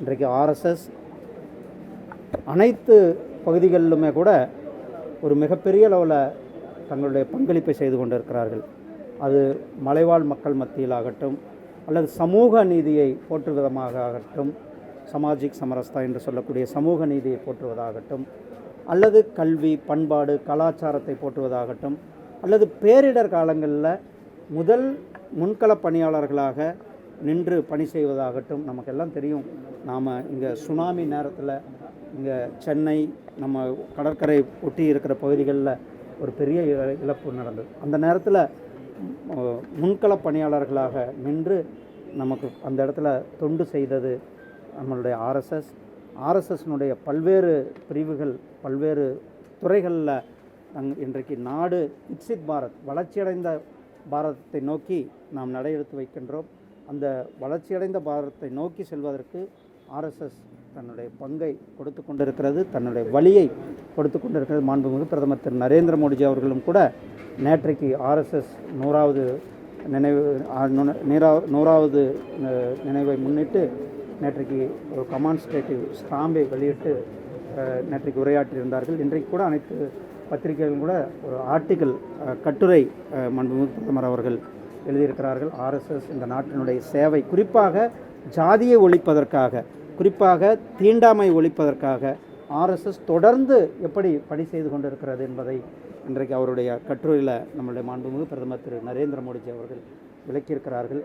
இன்றைக்கு ஆர்எஸ்எஸ் அனைத்து பகுதிகளிலுமே கூட ஒரு மிகப்பெரிய அளவில் தங்களுடைய பங்களிப்பை செய்து கொண்டிருக்கிறார்கள். அது மலைவாழ் மக்கள் மத்தியிலாகட்டும் அல்லது சமூக நீதியை போற்று விதமாக ஆகட்டும் சமாஜிக் சமரஸ்தா என்று சொல்லக்கூடிய சமூக நீதியை போற்றுவதாகட்டும் அல்லது கல்வி பண்பாடு கலாச்சாரத்தை போற்றுவதாகட்டும் அல்லது பேரிடர் காலங்களில் முதல் முன்களப் பணியாளர்களாக நின்று பணி செய்வதாகட்டும் நமக்கெல்லாம் தெரியும். நாம் இங்கே சுனாமி நேரத்தில் இங்கே சென்னை நம்ம கடற்கரை ஒட்டி இருக்கிற பகுதிகளில் ஒரு பெரிய இழ- இழப்பு நடந்தது. அந்த நேரத்தில் முன்களப் பணியாளர்களாக நின்று நமக்கு அந்த இடத்துல தொண்டு செய்தது நம்மளுடைய ஆர்எஸ்எஸ் ஆர்எஸ்எஸ்னுடைய பல்வேறு பிரிவுகள் பல்வேறு துறைகளில் அங் இன்றைக்கு நாடு விக்சித் பாரத் வளர்ச்சியடைந்த பாரதத்தை நோக்கி நாம் நடையெடுத்து வைக்கின்றோம். அந்த வளர்ச்சியடைந்த பாரதத்தை நோக்கி செல்வதற்கு ஆர்எஸ்எஸ் தன்னுடைய பங்கை கொடுத்து கொண்டிருக்கிறது தன்னுடைய வழியை கொடுத்து கொண்டிருக்கிறது. மாண்புமிகு பிரதமர் திரு நரேந்திர மோடிஜி அவர்களும் கூட நேற்றைக்கு ஆர்எஸ்எஸ் நூறாவது நினைவு நீரா- நூறாவது நினைவை முன்னிட்டு நேற்றைக்கு ஒரு கமான்ஸ்ட்ரேட்டிவ் ஸ்டாம்பை வெளியிட்டு நேற்றைக்கு உரையாற்றியிருந்தார்கள். இன்றைக்கு கூட அனைத்து பத்திரிகைகளும் கூட ஒரு ஆர்டிக்கல் கட்டுரை மாண்புமிகு பிரதமர் அவர்கள் எழுதியிருக்கிறார்கள். ஆர்எஸ்எஸ் இந்த நாட்டினுடைய சேவை குறிப்பாக ஜாதியை ஒழிப்பதற்காக குறிப்பாக தீண்டாமை ஒழிப்பதற்காக ஆர்எஸ்எஸ் தொடர்ந்து எப்படி பணி செய்து கொண்டிருக்கிறது என்பதை இன்றைக்கு அவருடைய கட்டுரையில் நம்முடைய மாண்புமிகு பிரதமர் திரு நரேந்திர மோடிஜி அவர்கள் விளக்கியிருக்கிறார்கள்.